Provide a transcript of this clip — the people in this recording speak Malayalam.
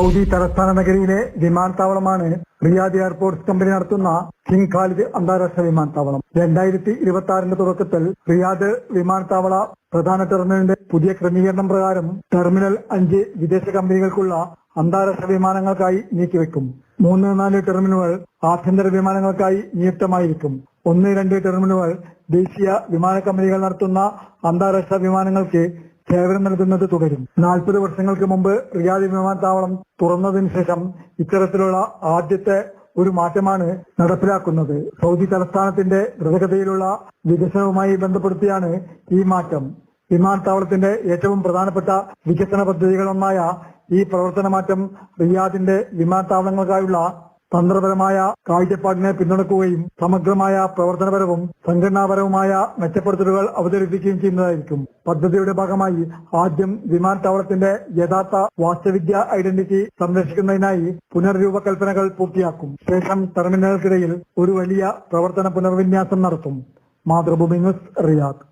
സൗദി തലസ്ഥാന നഗരിയിലെ വിമാനത്താവളമാണ് റിയാദ് എയർപോർട്ട്സ് കമ്പനി നടത്തുന്ന കിങ് ഖാലിദ് അന്താരാഷ്ട്ര വിമാനത്താവളം. രണ്ടായിരത്തി ഇരുപത്തി ആറിന്റെ തുടക്കത്തിൽ റിയാദ് വിമാനത്താവള പ്രധാന ടെർമിനലിന്റെ പുതിയ ക്രമീകരണം പ്രകാരം ടെർമിനൽ അഞ്ച് വിദേശ കമ്പനികൾക്കുള്ള അന്താരാഷ്ട്ര വിമാനങ്ങൾക്കായി നീക്കിവെക്കും. മൂന്ന് നാല് ടെർമിനലുകൾ ആഭ്യന്തര വിമാനങ്ങൾക്കായി നിയുക്തമായിരിക്കും. ഒന്ന് രണ്ട് ടെർമിനലുകൾ ദേശീയ വിമാന കമ്പനികൾ നടത്തുന്ന അന്താരാഷ്ട്ര വിമാനങ്ങൾക്ക് സേവനം നൽകുന്നത് തുടരും. നാൽപ്പത് വർഷങ്ങൾക്ക് മുമ്പ് റിയാദ് വിമാനത്താവളം തുറന്നതിന് ശേഷം ഇത്തരത്തിലുള്ള ആദ്യത്തെ ഒരു മാറ്റമാണ് നടപ്പിലാക്കുന്നത്. സൗദി തലസ്ഥാനത്തിന്റെ ദ്രുതഗതിയിലുള്ള വികസനവുമായി ബന്ധപ്പെടുത്തിയാണ് ഈ മാറ്റം. വിമാനത്താവളത്തിന്റെ ഏറ്റവും പ്രധാനപ്പെട്ട വികസന പദ്ധതികളൊന്നായ ഈ പ്രവർത്തന മാറ്റം റിയാദിന്റെ വിമാനത്താവളങ്ങൾക്കായുള്ള തന്ത്രപരമായ കാഴ്ചപ്പാടിനെ പിന്തുണക്കുകയും സമഗ്രമായ പ്രവർത്തനപരവും സംഘടനാപരവുമായ മെച്ചപ്പെടുത്തലുകൾ അവതരിപ്പിക്കുകയും ചെയ്യുന്നതായിരിക്കും. പദ്ധതിയുടെ ഭാഗമായി ആദ്യം വിമാനത്താവളത്തിന്റെ യഥാർത്ഥ വാസ്തുവിദ്യ ഐഡന്റിറ്റി സംരക്ഷിക്കുന്നതിനായി പുനർരൂപകൽപ്പനകൾ പൂർത്തിയാക്കും. ശേഷം ടെർമിനലുകൾക്കിടയിൽ ഒരു വലിയ പ്രവർത്തന പുനർവിന്യാസം നടത്തും. Mathrubhumi news Riyadh.